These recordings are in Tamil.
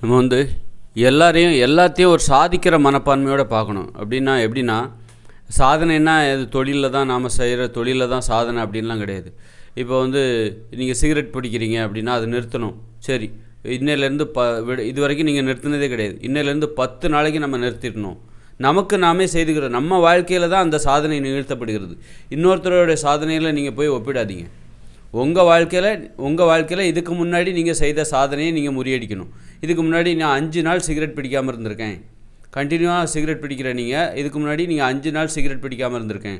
நம்ம வந்து எல்லாரையும் எல்லாத்தையும் ஒரு சாதிக்கிற மனப்பான்மையோட பார்க்கணும். அப்படின்னா எப்படின்னா சாதனைன்னா அது தொழிலில் தான் நாம் செய்கிற தொழிலில் தான் சாதனை அப்படின்லாம் கிடையாது. இப்போ வந்து நீங்கள் சிகரெட் பிடிக்கிறீங்க அப்படின்னா அது நிறுத்தணும். சரி இன்னையிலேருந்து ப விட இது வரைக்கும் நீங்கள் நிறுத்தினதே கிடையாது. இன்னையிலேருந்து பத்து நாளைக்கு நம்ம நிறுத்திடணும். நமக்கு நாமே செய்துக்கிறோம். நம்ம வாழ்க்கையில் தான் அந்த சாதனை நிகழ்த்தப்படுகிறது. இன்னொருத்தரோடைய சாதனையில் நீங்கள் போய் ஒப்பிடாதீங்க. உங்கள் வாழ்க்கையில் உங்கள் வாழ்க்கையில் இதுக்கு முன்னாடி நீங்கள் செய்த சாதனையை நீங்கள் முறியடிக்கணும். இதுக்கு முன்னாடி நான் அஞ்சு நாள் சிகரெட் பிடிக்காமல் இருந்திருக்கேன். கண்டினியூவாக சிகரெட் பிடிக்கிற நீங்கள் இதுக்கு முன்னாடி நீங்கள் அஞ்சு நாள் சிகரெட் பிடிக்காமல் இருந்திருக்கேன்.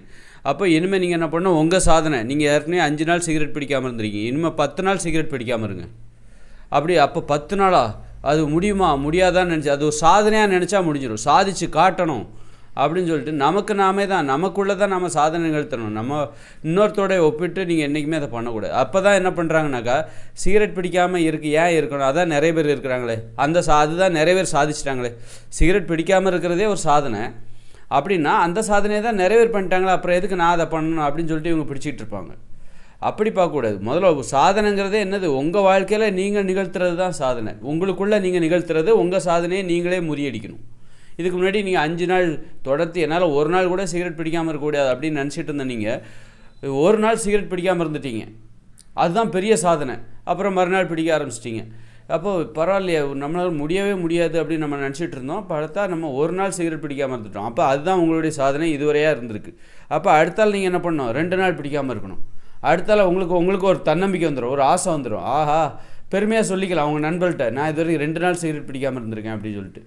அப்போ இனிமேல் நீங்கள் என்ன பண்ணணும்? உங்கள் சாதனை. நீங்கள் ஏற்கனவே அஞ்சு நாள் சிகரெட் பிடிக்காமல் இருந்திருக்கீங்க. இனிமேல் பத்து நாள் சிகரெட் பிடிக்காமல் இருங்க. அப்படி அப்போ பத்து நாளா? அது முடியுமா? முடியாதான்னு நினச்சி அது ஒரு சாதனையாக நினச்சா முடிஞ்சிடும் சாதிச்சு காட்டணும். அப்படின்னு சொல்லிட்டு நமக்கு நாமே தான் நமக்குள்ளே தான் நம்ம சாதனை நிகழ்த்தணும் நம்ம இன்னொருத்தோட ஒப்பிட்டு நீங்கள் என்றைக்குமே அதை பண்ணக்கூடாது. அப்போ தான் என்ன பண்ணுறாங்கனாக்கா சிகரெட் பிடிக்காமல் இருக்கு ஏன் இருக்கணும்? அதான் நிறைய பேர் இருக்கிறாங்களே. அந்த சா அதுதான் நிறைய பேர் சாதிச்சிட்டாங்களே. சிகரெட் பிடிக்காமல் இருக்கிறதே ஒரு சாதனை. அப்படின்னா அந்த சாதனையை தான் நிறைய பேர் பண்ணிட்டாங்களா அப்புறம் எதுக்கு நான் அதை பண்ணணும் அப்படின்னு சொல்லிட்டு இவங்க பிடிச்சிட்டு இருப்பாங்க. அப்படி பார்க்கக்கூடாது. முதல்ல சாதனைங்கிறதே என்னது? உங்கள் வாழ்க்கையில் நீங்கள் நிகழ்த்துறது தான் சாதனை. உங்களுக்குள்ளே நீங்கள் நிகழ்த்துறது உங்கள் சாதனையை நீங்களே முறியடிக்கணும். இதுக்கு முன்னாடி நீங்கள் அஞ்சு நாள் தொடர்த்து என்னால் ஒரு நாள் கூட சிகரெட் பிடிக்காமல் இருக்கக்கூடாது அப்படின்னு நினச்சிட்டு இருந்த நீங்கள் ஒரு நாள் சிகரெட் பிடிக்காமல் இருந்துட்டீங்க. அதுதான் பெரிய சாதனை. அப்புறம் மறுநாள் பிடிக்க ஆரம்பிச்சிட்டிங்க. அப்போது பரவாயில்லையே நம்மளால் முடியவே முடியாது அப்படின்னு நம்ம நினச்சிட்டு இருந்தோம். பார்த்தா நம்ம ஒரு நாள் சிகரெட் பிடிக்காமல் இருந்துட்டோம். அப்போ அதுதான் உங்களுடைய சாதனை இதுவரையாக இருந்திருக்கு. அப்போ அடுத்தால் நீங்கள் என்ன பண்ணணும்? ரெண்டு நாள் பிடிக்காமல் இருக்கணும். அடுத்தால் உங்களுக்கு உங்களுக்கு ஒரு தன்னம்பிக்கை வந்துடும் ஒரு ஆசை வந்துடும் ஆஹா பெருமையாக சொல்லிக்கலாம். அவங்க நண்பர்கிட்ட நான் இது வரைக்கும் ரெண்டு நாள் சிகரெட் பிடிக்காமல் இருந்திருக்கேன் அப்படின்னு சொல்லிட்டு.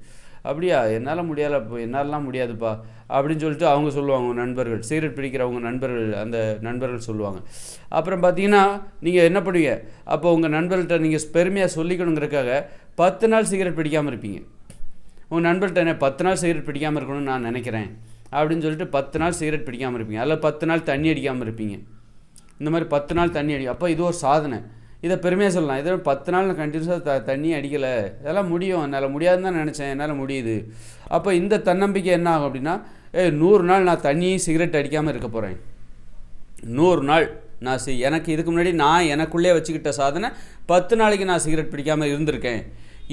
அப்படியா? என்னால் முடியலை இப்போ என்னாலலாம் முடியாதுப்பா. அப்படின்னு சொல்லிட்டு அவங்க சொல்லுவாங்க நண்பர்கள். சிகரெட் பிடிக்கிறவங்க நண்பர்கள் அந்த நண்பர்கள் சொல்லுவாங்க. அப்புறம் பார்த்தீங்கன்னா நீங்கள் என்ன பண்ணுவீங்க? அப்போ உங்கள் நண்பர்கள்ட்ட நீங்கள் பெருமையாக சொல்லிக்கணுங்கிறக்காக பத்து நாள் சிகரெட் பிடிக்காமல் இருப்பீங்க. உங்கள் நண்பர்கிட்ட என்ன பத்து நாள் சிகரெட் பிடிக்காமல் இருக்கணும்னு நான் நினைக்கிறேன். அப்படின்னு சொல்லிட்டு பத்து நாள் சிகரெட் பிடிக்காமல் இருப்பீங்க. அதில் பத்து நாள் தண்ணி அடிக்காமல் இருப்பீங்க. இந்த மாதிரி பத்து நாள் தண்ணி அடி அப்போ இது ஒரு சாதனை. இதை பெருமையாக சொல்லலாம். இதை பத்து நாள் நான் கண்டினியூஸாக த தண்ணி அடிக்கலை. இதெல்லாம் முடியும். என்னால் முடியாதுன்னு தான் நினச்சேன். என்னால் முடியுது. அப்போ இந்த தன்னம்பிக்கை என்ன ஆகும் அப்படின்னா ஏ நூறு நாள் நான் தண்ணியும் சிகரெட் அடிக்காமல் இருக்க போகிறேன் நூறு நாள் நான் சி எனக்கு இதுக்கு முன்னாடி நான் எனக்குள்ளே வச்சுக்கிட்ட சாதனை பத்து நாளைக்கு நான் சிகரெட் பிடிக்காமல் இருந்திருக்கேன்.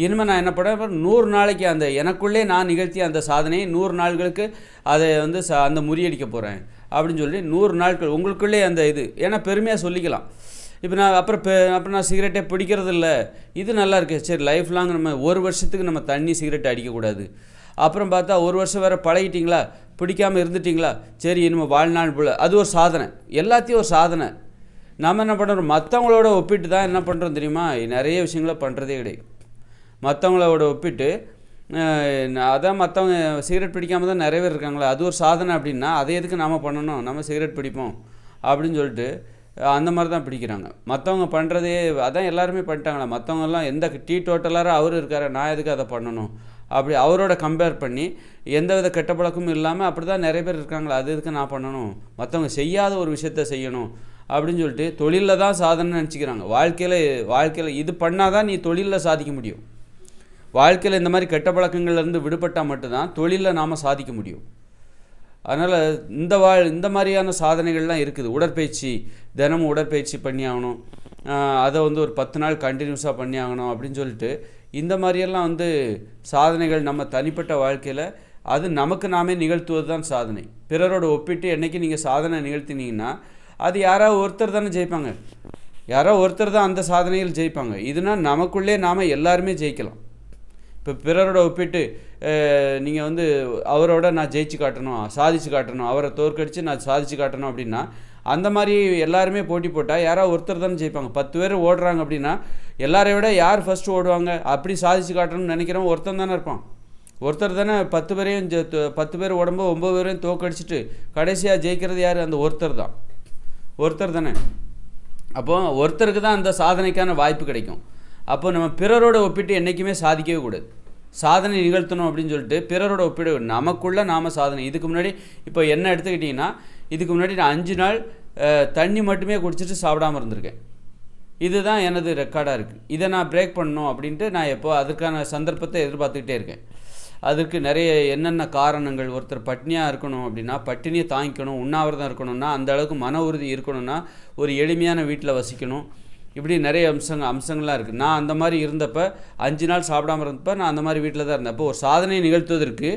இனிமேல் நான் என்ன பண்ணுறேன் நூறு நாளைக்கு அந்த எனக்குள்ளே நான் நிகழ்த்திய அந்த சாதனையை நூறு நாள்களுக்கு அதை வந்து ச அந்த முறியடிக்க போகிறேன் அப்படின்னு சொல்லி நூறு நாட்கள் உங்களுக்குள்ளே அந்த இது ஏன்னா பெருமையாக சொல்லிக்கலாம். இப்போ நான் அப்புறம் இப்போ அப்புறம் நான் சிகரெட்டே பிடிக்கிறது இல்லை இது நல்லா இருக்குது சரி லைஃப் லாங் நம்ம ஒரு வருஷத்துக்கு நம்ம தண்ணி சிகரெட் அடிக்கக்கூடாது. அப்புறம் பார்த்தா ஒரு வருஷம் வேறு பழகிட்டிங்களா? பிடிக்காமல் இருந்துட்டிங்களா? சரி இனிமேல் வாழ்நாள் போல். அது ஒரு சாதனை. எல்லாத்தையும் ஒரு சாதனை. நம்ம என்ன பண்ணுறோம் மற்றவங்களோட ஒப்பிட்டு தான் என்ன பண்ணுறோம் தெரியுமா? நிறைய விஷயங்கள பண்ணுறதே கிடையாது. மற்றவங்களோட ஒப்பிட்டு நான் அதான் மற்றவங்க சிகரெட் பிடிக்காம தான் நிறைய பேர் இருக்காங்களா அது ஒரு சாதனை அப்படின்னா அதை எதுக்கு நாம் பண்ணணும்? நம்ம சிகரெட் பிடிப்போம் அப்படின்னு சொல்லிட்டு அந்த மாதிரி தான் பிடிக்கிறாங்க. மற்றவங்க பண்ணுறதே அதான் எல்லாருமே பண்ணிட்டாங்களா? மற்றவங்கெல்லாம் எந்த டீ டோட்டலராக அவர் இருக்கார் நான் எதுக்கு அதை பண்ணணும்? அப்படி அவரோட கம்பேர் பண்ணி எந்த வித கெட்ட பழக்கமும் இல்லாமல் அப்படி தான் நிறைய பேர் இருக்காங்களா? அது எதுக்கு நான் பண்ணணும்? மற்றவங்க செய்யாத ஒரு விஷயத்த செய்யணும் அப்படின்னு சொல்லிட்டு தொழிலில் தான் சாதனை நினச்சிக்கிறாங்க. வாழ்க்கையில் வாழ்க்கையில் இது பண்ணால் தான் நீ தொழிலில் சாதிக்க முடியும். வாழ்க்கையில் இந்த மாதிரி கெட்ட பழக்கங்கள்லேருந்து விடுபட்டால் மட்டும்தான் தொழிலில் நாம் சாதிக்க முடியும். அதனால் இந்த வாழ் இந்த மாதிரியான சாதனைகள்லாம் இருக்குது. உடற்பயிற்சி தினமும் உடற்பயிற்சி பண்ணி ஆகணும். அதை வந்து ஒரு பத்து நாள் கண்டினியூஸாக பண்ணி ஆகணும் அப்படின்னு சொல்லிட்டு இந்த மாதிரியெல்லாம் வந்து சாதனைகள் நம்ம தனிப்பட்ட வாழ்க்கையில் அது நமக்கு நாமே நிகழ்த்துவது தான் சாதனை. பிறரோட ஒப்பிட்டு என்றைக்கு நீங்கள் சாதனை நிகழ்த்தினீங்கன்னா அது யாராவது ஒருத்தர் தானே ஜெயிப்பாங்க. யாரோ ஒருத்தர் தான் அந்த சாதனையில் ஜெயிப்பாங்க. இதுனா நமக்குள்ளே நாம் எல்லாருமே ஜெயிக்கலாம். இப்போ பிறரோட ஒப்பிட்டு நீங்கள் வந்து அவரோட நான் ஜெயிச்சு காட்டணும் சாதிச்சு காட்டணும் அவரை தோற்கடித்து நான் சாதிச்சு காட்டணும் அப்படின்னா அந்த மாதிரி எல்லாருமே போட்டி போட்டால் யாராவது ஒருத்தர் தானே ஜெயிப்பாங்க. பத்து பேர் ஓடுறாங்க அப்படின்னா எல்லாரையும் விட யார் ஃபஸ்ட்டு ஓடுவாங்க? அப்படி சாதிச்சு காட்டணும்னு நினைக்கிறவன் ஒருத்தன் தானே இருப்பான். ஒருத்தர் தானே பத்து பேரையும் பத்து பேர் உடம்பு ஒம்பது பேரையும் தோக்கடிச்சிட்டு கடைசியாக ஜெயிக்கிறது யார்? அந்த ஒருத்தர் தான். ஒருத்தர் தானே. அப்போது ஒருத்தருக்கு தான் அந்த சாதனைக்கான வாய்ப்பு கிடைக்கும். அப்போ நம்ம பிறரோட ஒப்பிட்டு என்றைக்குமே சாதிக்கவே கூடாது. சாதனை நிகழ்த்தணும் அப்படின்னு சொல்லிட்டு பிறரோட ஒப்பிட நமக்குள்ளே நாம் சாதனை. இதுக்கு முன்னாடி இப்போ என்ன எடுத்துக்கிட்டிங்கன்னா இதுக்கு முன்னாடி நான் அஞ்சு நாள் தண்ணி மட்டுமே குடிச்சிட்டு சாப்பிடாம இருந்திருக்கேன். இதுதான் எனது ரெக்கார்டாக இருக்குது இதை நான் பிரேக் பண்ணணும் அப்படின்ட்டு நான் எப்போ அதுக்கான சந்தர்ப்பத்தை எதிர்பார்த்துக்கிட்டே இருக்கேன். அதுக்கு நிறைய என்னென்ன காரணங்கள் ஒருத்தர் பட்னியாக இருக்கணும் அப்படின்னா பட்டினியை தாங்கிக்கணும் உண்ணாவிரதம் இருக்கணும்னா அந்த அளவுக்கு மன உறுதி இருக்கணும்னா ஒரு எளிமையான வீட்டில் வசிக்கணும். இப்படி நிறைய அம்சங்க அம்சங்கள்லாம் இருக்குது நான் அந்த மாதிரி இருந்தப்ப அஞ்சு நாள் சாப்பிடாம இருந்தப்ப நான் அந்த மாதிரி வீட்டில் தான் இருந்தேன். அப்போ ஒரு சாதனையை நிகழ்த்துவதற்கு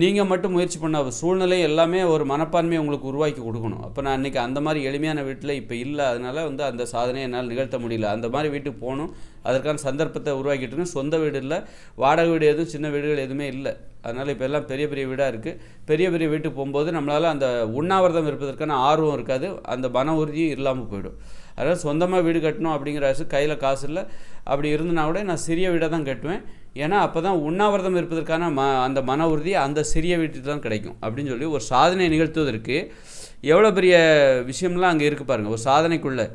நீங்கள் மட்டும் முயற்சி பண்ண சூழ்நிலை எல்லாமே ஒரு மனப்பான்மையை உங்களுக்கு உருவாக்கி கொடுக்கணும். அப்போ நான் இன்றைக்கி அந்த மாதிரி எளிமையான வீட்டில் இப்போ இல்லை. அதனால் வந்து அந்த சாதனையை என்னால் நிகழ்த்த முடியல. அந்த மாதிரி வீட்டுக்கு போகணும். அதற்கான சந்தர்ப்பத்தை உருவாக்கிட்டு இருக்கேன். சொந்த வீடு இல்லை. வாடகை வீடு எதுவும் சின்ன வீடுகள் எதுவுமே இல்லை. அதனால் இப்போ எல்லாம் பெரிய பெரிய வீடாக இருக்குது பெரிய பெரிய வீட்டுக்கு போகும்போது நம்மளால் அந்த உண்ணாவிரதம் இருப்பதற்கான ஆர்வம் இருக்காது. அந்த மன உறுதியும் இல்லாமல் போயிடும். அதாவது சொந்தமாக வீடு கட்டணும் அப்படிங்கிற அரசு கையில் காசு இல்லை. அப்படி இருந்தனா கூட நான் சிறிய வீடாக தான் கட்டுவேன். ஏன்னா அப்போ தான் உண்ணாவிரதம் இருப்பதற்கான ம அந்த மன உறுதி அந்த சிறிய வீட்டுக்கு தான் கிடைக்கும். அப்படின்னு சொல்லி ஒரு சாதனை நிகழ்த்துவதற்கு எவ்வளோ பெரிய விஷயம்லாம் அங்கே இருக்குது பாருங்கள் ஒரு சாதனைக்குள்ளே.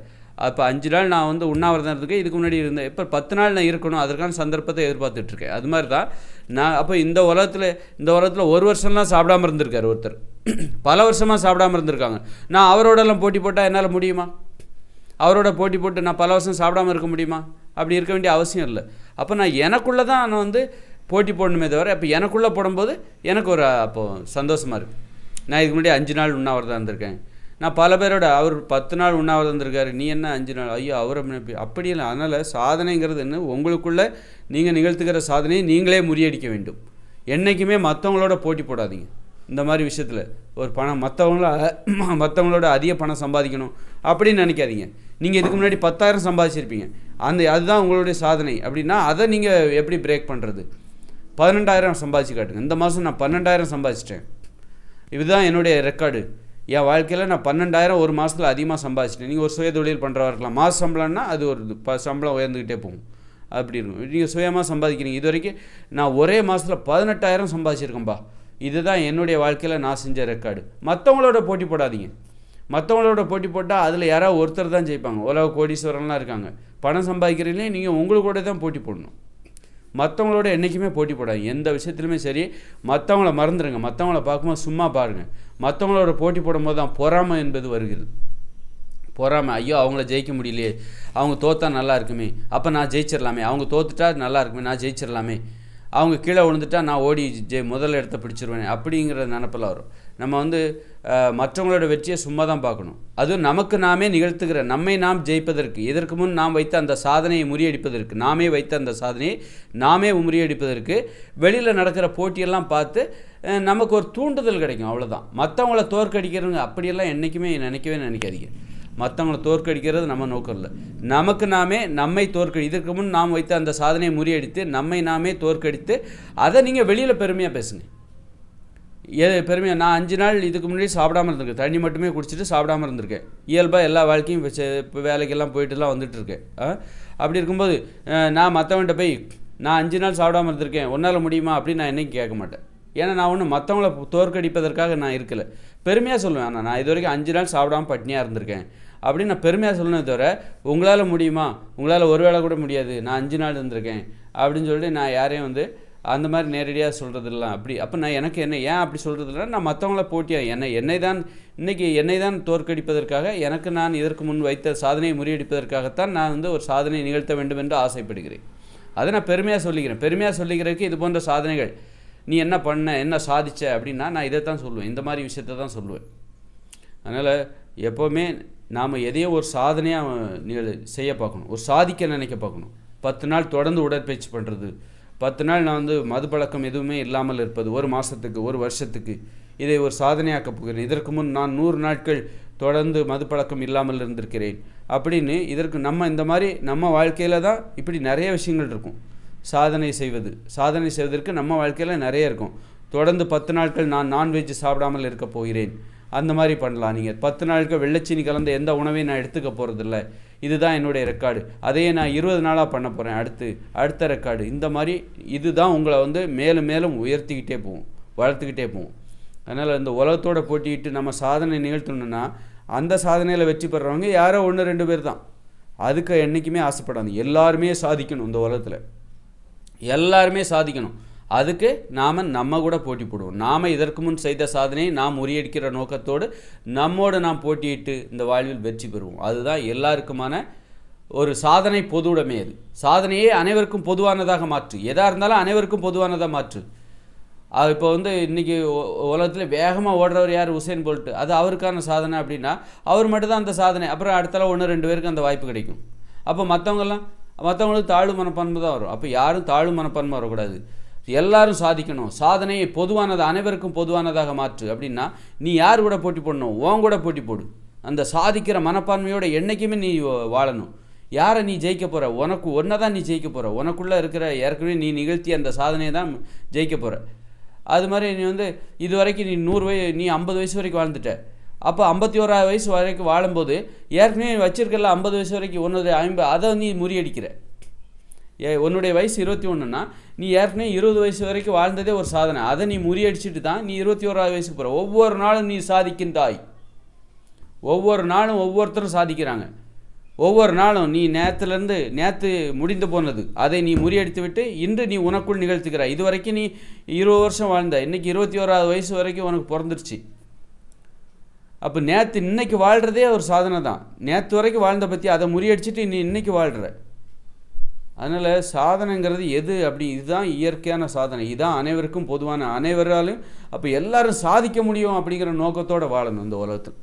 அப்போ அஞ்சு நாள் நான் வந்து உண்ணாவிரதம் இருக்கேன் இதுக்கு முன்னாடி இருந்தேன் இப்போ பத்து நாள் நான் இருக்கணும். அதற்கான சந்தர்ப்பத்தை எதிர்பார்த்துட்ருக்கேன். அது மாதிரி தான் நான் அப்போ இந்த உலகத்தில் இந்த உலகத்தில் ஒரு வருஷம்லாம் சாப்பிடாம இருந்திருக்கார் ஒருத்தர். பல வருஷமாக சாப்பிடாம இருந்திருக்காங்க. நான் அவரோடலாம் போட்டி போட்டால் என்னால் முடியுமா? அவரோட போட்டி போட்டு நான் பல வருஷம் சாப்பிடாம இருக்க முடியுமா? அப்படி இருக்க வேண்டிய அவசியம் இல்லை. அப்போ நான் எனக்குள்ளே தான் நான் வந்து போட்டி போடணுமே தவிர அப்போ எனக்குள்ளே போடும்போது எனக்கு ஒரு அப்போது சந்தோஷமாக இருக்குது நான் இதுக்கு முன்னாடி அஞ்சு நாள் உண்ணாவிரதம் இருந்திருக்கேன். நான் பல பேரோட அவர் பத்து நாள் உண்ணாவிரதம் இருந்திருக்காரு நீ என்ன அஞ்சு நாள்? ஐயோ அவர் அப்படி அப்படி இல்லை. அதனால் சாதனைங்கிறது என்ன உங்களுக்குள்ளே நீங்கள் நிகழ்த்துக்கிற சாதனையை நீங்களே முறியடிக்க வேண்டும். என்றைக்குமே மற்றவங்களோட போட்டி போடாதீங்க. இந்த மாதிரி விஷயத்தில். ஒரு பணம் மற்றவங்கள மற்றவங்களோட அதிக பணம் சம்பாதிக்கணும் அப்படின்னு நினைக்காதீங்க. நீங்கள் இதுக்கு முன்னாடி பத்தாயிரம் சம்பாதிச்சிருப்பீங்க. அந்த அதுதான் உங்களுடைய சாதனை. அப்படின்னா அதை நீங்கள் எப்படி பிரேக் பண்ணுறது பதினெண்டாயிரம் சம்பாதிச்சு காட்டுங்க. இந்த மாதம் நான் பன்னெண்டாயிரம் சம்பாதிச்சிட்டேன். இதுதான் என்னுடைய ரெக்கார்டு என் வாழ்க்கையில் நான் பன்னெண்டாயிரம் ஒரு மாதத்தில் அதிகமாக சம்பாதிச்சிட்டேன். நீங்கள் ஒரு சுய தொழில் பண்ணுறவா இருக்கலாம். மாத சம்பளம்னா அது ஒரு ப சம்பளம் உயர்ந்துக்கிட்டே போகும். அப்படி இருக்கும். நீங்கள் சுயமாக சம்பாதிக்கிறீங்க. இது வரைக்கும் நான் ஒரே மாதத்தில் பதினெட்டாயிரம் சம்பாதிச்சிருக்கேன்ப்பா இதுதான் என்னுடைய வாழ்க்கையில் நான் செஞ்ச ரெக்கார்டு மற்றவங்களோட போட்டி போடாதீங்க. மற்றவங்களோட போட்டி போட்டால் அதில் யாராவது ஒருத்தர் தான் ஜெயிப்பாங்க. உலக கோடீஸ்வரன்லாம் இருக்காங்க. பணம் சம்பாதிக்கிறீங்களே நீங்கள் உங்களுக்கூட தான் போட்டி போடணும். மற்றவங்களோட என்றைக்குமே போட்டி போடாதீங்க. எந்த விஷயத்துலையுமே சரி மற்றவங்கள மறந்துடுங்க மற்றவங்கள பார்க்கும்போது சும்மா பாருங்கள் மற்றவங்களோட போட்டி போடும்போது தான் பொறாமை என்பது வருகிறது. பொறாமை. ஐயோ அவங்கள ஜெயிக்க முடியலையே. அவங்க தோத்தா நல்லா இருக்குமே. அப்போ நான் ஜெயிச்சிடலாமே அவங்க தோத்துட்டா நல்லா இருக்குமே. நான் ஜெயிச்சிடலாமே அவங்க கீழே விழுந்துட்டா நான் ஓடி ஜெய் முதல் இடத்த பிடிச்சிருவேன். அப்படிங்கிற நினப்பில் வரும். நம்ம வந்து மற்றவங்களோட வெற்றியை சும்மா தான் பார்க்கணும். அதுவும் நமக்கு நாமே நிகழ்த்துகிற நம்மை நாம் ஜெயிப்பதற்கு இதற்கு முன் நாம் வைத்த அந்த சாதனையை முறியடிப்பதற்கு நாமே வைத்த அந்த சாதனையை நாமே முறியடிப்பதற்கு வெளியில் நடக்கிற போட்டியெல்லாம் பார்த்து நமக்கு ஒரு தூண்டுதல் கிடைக்கும் அவ்வளோதான் மற்றவங்கள தோற்கடிக்கிறவங்க அப்படியெல்லாம் என்றைக்குமே நினைக்கவே நினைக்காதீங்க. மற்றவங்கள தோற்கடிக்கிறது நம்ம நோக்கம் இல்லை. நமக்கு நாமே நம்மை தோற்கடி இதற்கு முன் நாம் வைத்த அந்த சாதனையை முறியடித்து நம்மை நாமே தோற்கடித்து அதை நீங்கள் வெளியில் பெருமையாக பேசுங்க. ஏ பெருமையாக நான் அஞ்சு நாள் இதுக்கு முன்னாடி சாப்பிடாம இருந்திருக்கேன். தண்ணி மட்டுமே குடிச்சிட்டு சாப்பிடாம இருந்திருக்கேன். இயல்பாக எல்லா வாழ்க்கையும் இப்போ இப்போ வேலைக்கெல்லாம் போயிட்டுலாம் வந்துட்டுருக்கேன். அப்படி இருக்கும்போது நான் மற்றவன்கிட்ட போய் நான் அஞ்சு நாள் சாப்பிடாம இருந்திருக்கேன் ஒன்றால் முடியுமா அப்படின்னு நான் என்னைக்கு கேட்க மாட்டேன். ஏன்னா நான் ஒன்றும் மற்றவங்கள தோற்கடிப்பதற்காக நான் இருக்கலை. பெருமையாக சொல்லுவேன் ஆனால் நான் இது வரைக்கும் அஞ்சு நாள் சாப்பிடாம பட்னியாக இருந்திருக்கேன். அப்படின்னு நான் பெருமையாக சொல்லணும் தவிர உங்களால் முடியுமா? உங்களால் ஒரு வேளை கூட முடியாது. நான் அஞ்சு நாள் இருந்திருக்கேன். அப்படின்னு சொல்லிட்டு நான் யாரையும் வந்து அந்த மாதிரி நேரடியாக சொல்கிறதில்ல அப்படி அப்போ நான் எனக்கு என்ன ஏன் அப்படி சொல்கிறதுலாம் நான் மற்றவங்கள போட்டியாக என்னை என்னை தான் இன்றைக்கி என்னை தான் தோற்கடிப்பதற்காக எனக்கு நான் இதற்கு முன் வைத்த சாதனையை முறியடிப்பதற்காகத்தான் நான் வந்து ஒரு சாதனை நிகழ்த்த வேண்டும் என்று ஆசைப்படுகிறேன். அதை நான் பெருமையாக சொல்லிக்கிறேன். பெருமையாக சொல்லிக்கிறதுக்கு இது போன்ற சாதனைகள் நீ என்ன பண்ண என்ன சாதிச்ச அப்படின்னா நான் இதை தான் சொல்லுவேன். இந்த மாதிரி விஷயத்த தான் சொல்லுவேன். அதனால் எப்போவுமே நாம் எதையோ ஒரு சாதனையாக நீங்கள் செய்ய பார்க்கணும். ஒரு சாதிக்க நினைக்க பார்க்கணும். பத்து நாள் தொடர்ந்து உடற்பயிற்சி பண்ணுறது பத்து நாள் நான் வந்து மது பழக்கம் எதுவுமே இல்லாமல் இருப்பது. ஒரு மாதத்துக்கு ஒரு வருஷத்துக்கு இதை ஒரு சாதனையாக்க போகிறேன். இதற்கு முன் நான் நூறு நாட்கள் தொடர்ந்து மது பழக்கம் இல்லாமல் இருந்திருக்கிறேன். அப்படின்னு இதற்கு நம்ம இந்த மாதிரி நம்ம வாழ்க்கையில் தான் இப்படி நிறைய விஷயங்கள் இருக்கும். சாதனை செய்வது. சாதனை செய்வதற்கு நம்ம வாழ்க்கையில் நிறைய இருக்கும். தொடர்ந்து பத்து நாட்கள் நான் நான்வெஜ் சாப்பிடாமல் இருக்க போகிறேன். அந்த மாதிரி பண்ணலாம். நீங்கள் பத்து நாளுக்கு வெள்ளச்சீனி கலந்த எந்த உணவையும் நான் எடுத்துக்க போகிறதில்ல இதுதான் என்னுடைய ரெக்கார்டு அதையே நான் இருபது நாளாக பண்ண போகிறேன் அடுத்து அடுத்த ரெக்கார்டு இந்த மாதிரி இதுதான் உங்களை வந்து மேலும் மேலும் உயர்த்திக்கிட்டே போகும். வளர்த்துக்கிட்டே போகும். அதனால் இந்த உலகத்தோட போட்டிட்டு நம்ம சாதனை நிகழ்த்தணுன்னா அந்த சாதனையில் வெற்றி பெறவங்க யாரோ ஒன்று ரெண்டு பேர் தான். அதுக்கு என்றைக்குமே ஆசைப்படாது எல்லாருமே சாதிக்கணும் இந்த உலகத்தில். எல்லாருமே சாதிக்கணும். அதுக்கு நாம் நம்ம கூட போட்டி போடுவோம். நாம் இதற்கு முன் செய்த சாதனையை நாம் முறியடிக்கிற நோக்கத்தோடு நம்மோடு நாம் போட்டியிட்டு இந்த வாழ்வில் வெற்றி பெறுவோம். அதுதான் எல்லாருக்குமான ஒரு சாதனை பொதுவுடைமை அது. சாதனையே அனைவருக்கும் பொதுவானதாக மாற்று. எதாக இருந்தாலும் அனைவருக்கும் பொதுவானதாக மாற்று. இப்போ வந்து இன்றைக்கி உலகத்தில் வேகமாக ஓடுறவர் யார்? உசேன் போல்ட்டு அது அவருக்கான சாதனை அப்படின்னா அவர் மட்டும்தான் அந்த சாதனை. அப்புறம் அடுத்தால ஒன்று ரெண்டு பேருக்கு அந்த வாய்ப்பு கிடைக்கும். அப்போ மற்றவங்கெல்லாம் மற்றவங்களுக்கு தாழ்வு மனப்பான்மை தான் வரும். அப்போ யாரும் தாழ்வு மனப்பான்மை வரக்கூடாது. எல்லாரும் சாதிக்கணும். சாதனையை பொதுவானது அனைவருக்கும் பொதுவானதாக மாற்று. அப்படின்னா நீ யார் கூட போட்டி போடணும்? உன் கூட போட்டி போடு. அந்த சாதிக்கிற மனப்பான்மையோட என்றைக்குமே நீ வாழணும். யாரை நீ ஜெயிக்க போகிற உனக்கு ஒன்றை தான் நீ ஜெயிக்க போகிற உனக்குள்ளே இருக்கிற ஏற்கனவே நீ நிகழ்த்தி அந்த சாதனையை தான் ஜெயிக்க போகிற அது மாதிரி நீ வந்து இது வரைக்கும் நீ நூறு வய நீ ஐம்பது வயசு வரைக்கும் வாழ்ந்துட்ட. அப்போ ஐம்பத்தி ஓராயிரம் வயசு வரைக்கும் வாழும்போது ஏற்கனவே வச்சிருக்கல ஐம்பது வயசு வரைக்கும் ஒன்று ஐம்பது அதை நீ முறியடிக்கிற. ஏ உன்னுடைய வயசு இருபத்தி ஒன்றுன்னா நீ ஏற்கனவே இருபது வயசு வரைக்கும் வாழ்ந்ததே ஒரு சாதனை. அதை நீ முறியடிச்சிட்டு தான் நீ இருபத்தி ஓராவது வயசுக்கு போகிற ஒவ்வொரு நாளும் நீ சாதிக்கின்றாய். ஒவ்வொரு நாளும் ஒவ்வொருத்தரும் சாதிக்கிறாங்க. ஒவ்வொரு நாளும் நீ நேற்றுலேருந்து நேற்று முடிந்து போனது அதை நீ முறியடித்து விட்டு இன்று நீ உனக்குள் நிகழ்த்துக்கிறாய் இது வரைக்கும் நீ இருபது வருஷம் வாழ்ந்த இன்றைக்கி இருபத்தி ஓராவது வயசு வரைக்கும் உனக்கு பிறந்துருச்சு. அப்போ நேற்று இன்னைக்கு வாழ்கிறதே ஒரு சாதனை தான். நேற்று வரைக்கும் வாழ்ந்த பற்றி அதை முறியடிச்சிட்டு நீ இன்னைக்கு வாழ்கிற அதனால் சாதனைங்கிறது எது அப்படி? இதுதான் இயற்கையான சாதனை. இதுதான் அனைவருக்கும் பொதுவான அனைவராலும் அப்போ எல்லாரும் சாதிக்க முடியும் அப்படிங்கிற நோக்கத்தோடு வாழணும் இந்த உலகத்தில்.